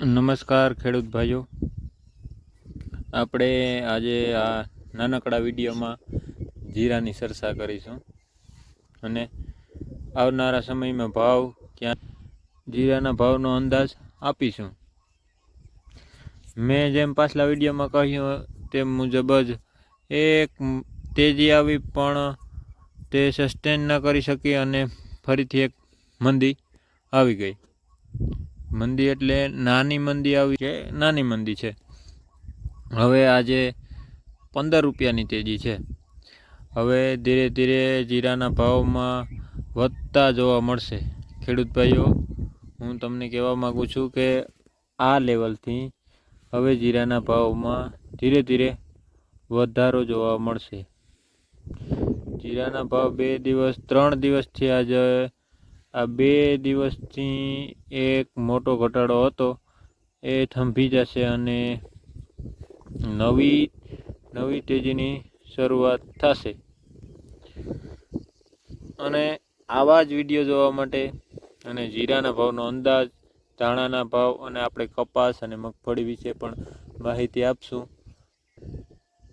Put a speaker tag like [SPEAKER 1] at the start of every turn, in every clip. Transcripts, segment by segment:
[SPEAKER 1] નમસ્કાર ખેડૂત ભાઈઓ. આપણે આજે આ નાનકડા વિડીયોમાં જીરાની ચર્ચા કરીશું. અને આવનારા સમયમાં ભાવ ક્યાં, જીરાના ભાવનો અંદાજ આપીશું. મેં જેમ પાછલા વિડીયોમાં કહ્યું તેમ મુજબ જ એક તેજી આવી પણ તે સસ્ટેન ન કરી શકી અને ફરીથી એક મંદી આવી ગઈ. મંદી એટલે નાની મંદી આવી છે, નાની મંદી છે. હવે આજે પંદર રૂપિયાની તેજી છે. હવે ધીરે ધીરે જીરાના ભાવમાં વધતા જોવા મળશે. ખેડૂત ભાઈઓ, હું તમને કહેવા માગું છું કે આ લેવલથી હવે જીરાના ભાવમાં ધીરે ધીરે વધારો જોવા મળશે. જીરાના ભાવ બે દિવસ, ત્રણ દિવસથી આજે આ બે દિવસથી એક મોટો ઘટાડો હતો. એ થંભી જશે અને નવી નવી તેજીની શરૂઆત થશે. અને આવા જ વીડિયો જોવા માટે અને જીરાના ભાવનો અંદાજ, ધાણાના ભાવ અને આપણે કપાસ અને મગફળી વિશે પણ માહિતી આપશું.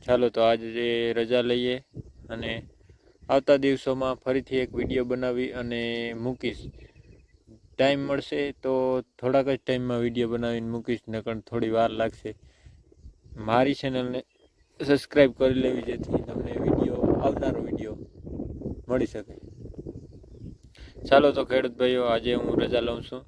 [SPEAKER 1] ચાલો તો આજે રજા લઈએ અને આવતા દિવસોમાં ફરીથી એક વીડિયો બનાવી અને મૂકીશ. ટાઈમ મળશે તો થોડાક જ ટાઈમમાં વીડિયો બનાવીને મૂકીશ, નકર થોડી વાર લાગશે. મારી ચેનલને સબસ્ક્રાઈબ કરી લેવી જેથી તમને વીડિયો, આવનારો વીડિયો મળી શકે. ચાલો તો ખેડૂત ભાઈઓ, આજે હું રજા લઉં છું.